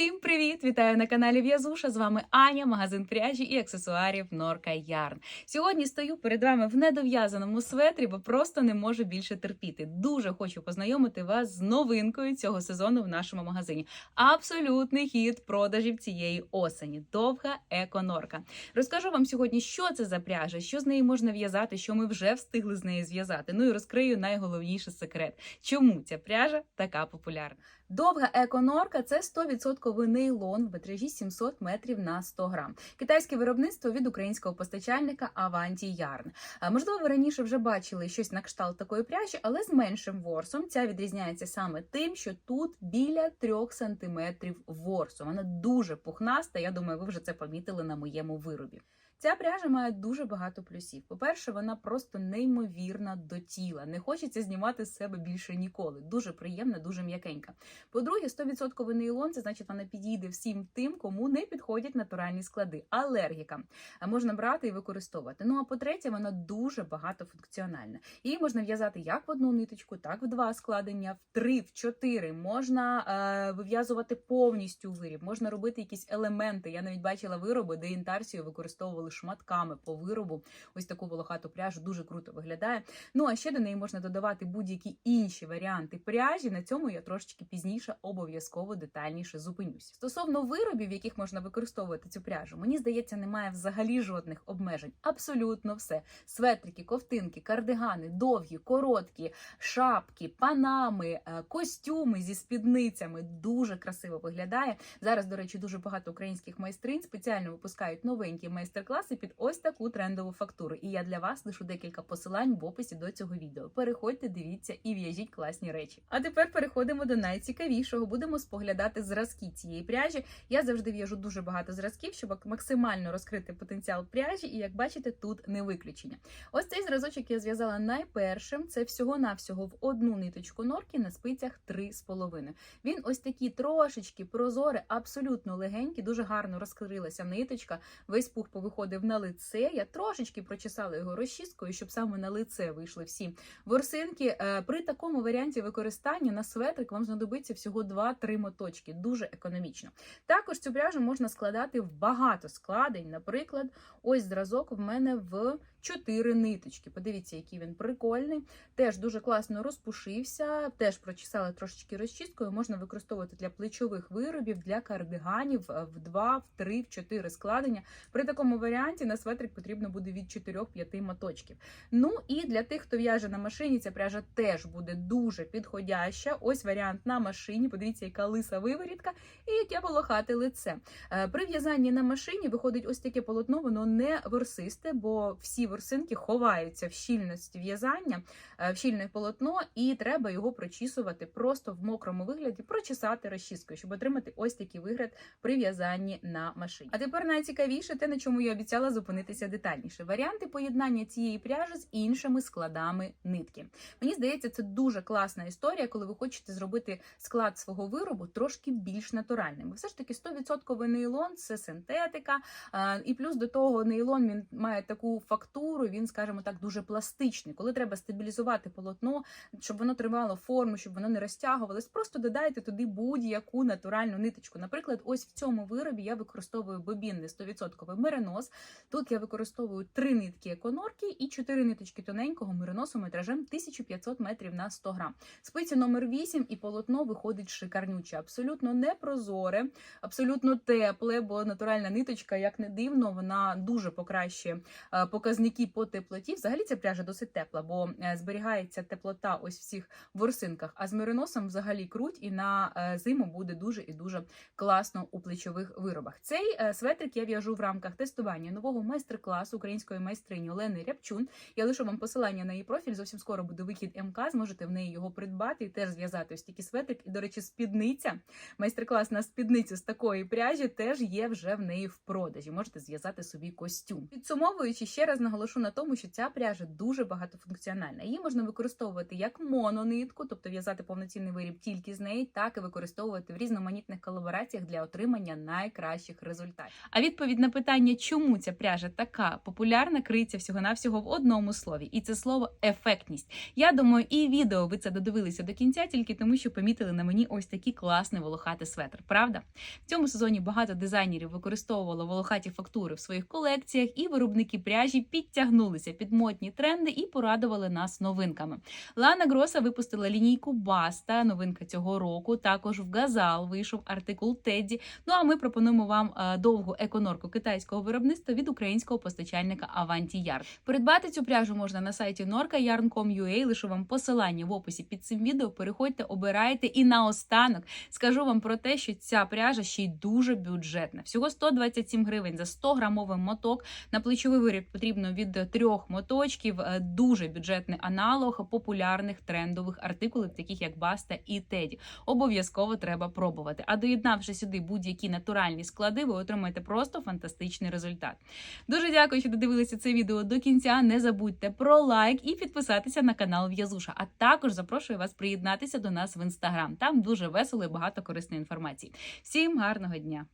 Всім привіт! Вітаю на каналі В'язуша. З вами Аня, магазин пряжі і аксесуарів Норка Ярн. Сьогодні стою перед вами в недов'язаному светрі, бо просто не можу більше терпіти. Дуже хочу познайомити вас з новинкою цього сезону в нашому магазині. Абсолютний хід продажів цієї осені. Довга еконорка. Розкажу вам сьогодні, що це за пряжа, що з неї можна в'язати, що ми вже встигли з нею зв'язати. Ну і розкрию найголовніший секрет, чому ця пряжа така популярна. Довга еконорка це 100% нейлон в метражі 700 метрів на 100 грам. Китайське виробництво від українського постачальника Avanti Yarn. Можливо, ви раніше вже бачили щось на кшталт такої пряжі, але з меншим ворсом. Ця відрізняється саме тим, що тут біля 3 см ворсу. Вона дуже пухнаста. Я думаю, ви вже це помітили на моєму виробі. Ця пряжа має дуже багато плюсів. По-перше, вона просто неймовірна до тіла. Не хочеться знімати з себе більше ніколи. Дуже приємна, дуже м'якенька. По-друге, 100% нейлон, це значить, вона підійде всім тим, кому не підходять натуральні склади, алергікам. А Можна брати і використовувати. Ну а по-третє, вона дуже багатофункціональна. Її можна в'язати як в одну ниточку, так в два складення, в три, в чотири. Можна е, вив'язувати повністю виріб, можна робити якісь елементи. Я навіть бачила вироби, де інтарсію використовували шматками по виробу. Ось таку волохату пряжу дуже круто виглядає. Ну а ще до неї можна додавати будь-які інші варіанти пряжі. На цьому я трошечки пізніше обов'язково детальніше зупинюся. Стосовно виробів, яких можна використовувати цю пряжу, мені здається, немає взагалі жодних обмежень. Абсолютно все: светрики, ковтинки, кардигани, довгі, короткі, шапки, панами, е, костюми зі спідницями. Дуже красиво виглядає. Зараз, до речі, дуже багато українських майстринь спеціально випускають новенькі майстер-класи під ось таку трендову фактуру. І я для вас лишу декілька посилань в описі до цього відео. Переходьте, дивіться і в'яжіть класні речі. А тепер переходимо до найцікавішого. Будемо споглядати зразки цієї пряжі. Я завжди в'яжу дуже багато зразків, щоб максимально розкрити потенціал пряжі. І як бачите, тут не виключення. Ось цей зразочок я зв'язала найпершим. Це всього-навсього в одну ниточку норки на спицях 3,5. Він ось такий трошечки прозорий, абсолютно легенький, дуже гарно розкрилася ниточка. Весь пух повиходив на лице. Я трошечки прочесала його розчіскою, щоб саме на лице вийшли всі ворсинки. Е, При такому варіанті використання на светрик вам знадобиться всього 2-3 моточки. Дуже економічно. Також цю пряжу можна складати в багато складень. Наприклад, ось зразок в мене в 4 ниточки. Подивіться, який він прикольний. Теж дуже класно розпушився, теж прочесала трошечки розчісткою. Можна використовувати для плечових виробів, для кардиганів е, в 2, в 3, в 4 складення. При такому варіанті на светрик потрібно буде від 4-5 моточків. Ну і для тих, хто в'яже на машині, ця пряжа теж буде дуже підходяща. Ось варіант на машині. Подивіться, яка лиса виворітка і яке волохате лице. Е, При в'язанні на машині виходить ось таке полотно, воно не ворсисте, бо всі ворсинки ховаються в щільності в'язання, е, в щільне полотно, і треба його прочісувати просто в мокрому вигляді, прочесати розчіскою, щоб отримати ось такий вигляд при в'язанні на машині. А тепер найцікавіше те, на чому я обіцяла зупинитися детальніше. Варіанти поєднання цієї пряжі з іншими складами нитки. Мені здається, це дуже класна історія, коли ви хочете зробити склад свого виробу трошки більш натуральним. Все ж таки 100% нейлон це синтетика, і плюс до того нейлон він має таку фактуру, він, скажімо так, дуже пластичний. Коли треба стабілізувати полотно, щоб воно тримало форму, щоб воно не розтягувалось, просто додайте туди будь-яку натуральну ниточку. Наприклад, ось в цьому виробі я використовую бобінний 100% меринос. Тут я використовую три нитки еконорки і чотири ниточки тоненького мериносу метражем 1500 метрів на 100 грам. Спиці номер 8 і полотно виходить шикарнюче, абсолютно не прозоре, абсолютно тепле, бо натуральна ниточка, як не дивно, вона дуже покращує е, показники по теплоті. Взагалі ця пряжа досить тепла, бо е, зберігається теплота ось в цих ворсинках. А з мериносом взагалі круть і на е, зиму буде дуже і дуже класно у плечових виробах. Цей светрик я в'яжу в рамках тестування нового майстер-класу української майстрині Олени Рябчун. Я лишу вам посилання на її профіль. Зовсім скоро буде вихід МК. Зможете в неї його придбати і теж зв'язати ось такий светрик. І, до речі, спідниця. Майстер-клас на спідницю з такої пряжі теж є вже в неї в продажі. Можете зв'язати собі костюм. Підсумовуючи, ще раз наголошу на тому, що ця пряжа дуже багатофункціональна. Її можна використовувати як мононитку, тобто в'язати повноцінний виріб тільки з неї, так і використовувати в різноманітних колабораціях для отримання найкращих результатів. А відповідь на питання, чому чому ця пряжа така популярна, криється всього-навсього в одному слові, і це слово ефектність. Я думаю, і відео ви це додивилися до кінця, тільки тому, що помітили на мені ось такий класний волохатий светр. Правда? В цьому сезоні багато дизайнерів використовувало волохаті фактури в своїх колекціях, і виробники пряжі підтягнулися під модні тренди і порадували нас новинками. Лана Гроса випустила лінійку Баста, новинка цього року. Також в Газал вийшов артикул Тедді. Ну а ми пропонуємо вам е, довгу еконорку китайського виробництва від українського постачальника Avanti Yarn. Придбати цю пряжу можна на сайті norkayarn.com.ua, лишу вам посилання в описі під цим відео. Переходьте, обирайте. І наостанок скажу вам про те, що ця пряжа ще й дуже бюджетна. Всього 127 гривень за 100 грамовий моток. На плечовий виріб потрібно від трьох моточків. Е, Дуже бюджетний аналог популярних трендових артикулів, таких як Баста і Теді. Обов'язково треба пробувати. А доєднавши сюди будь-які натуральні склади, ви отримаєте просто фантастичний результат. Дуже дякую, що додивилися це відео до кінця. Не забудьте про лайк і підписатися на канал В'язуша. А також запрошую вас приєднатися до нас в інстаграм. Там дуже весело і багато корисної інформації. Всім гарного дня!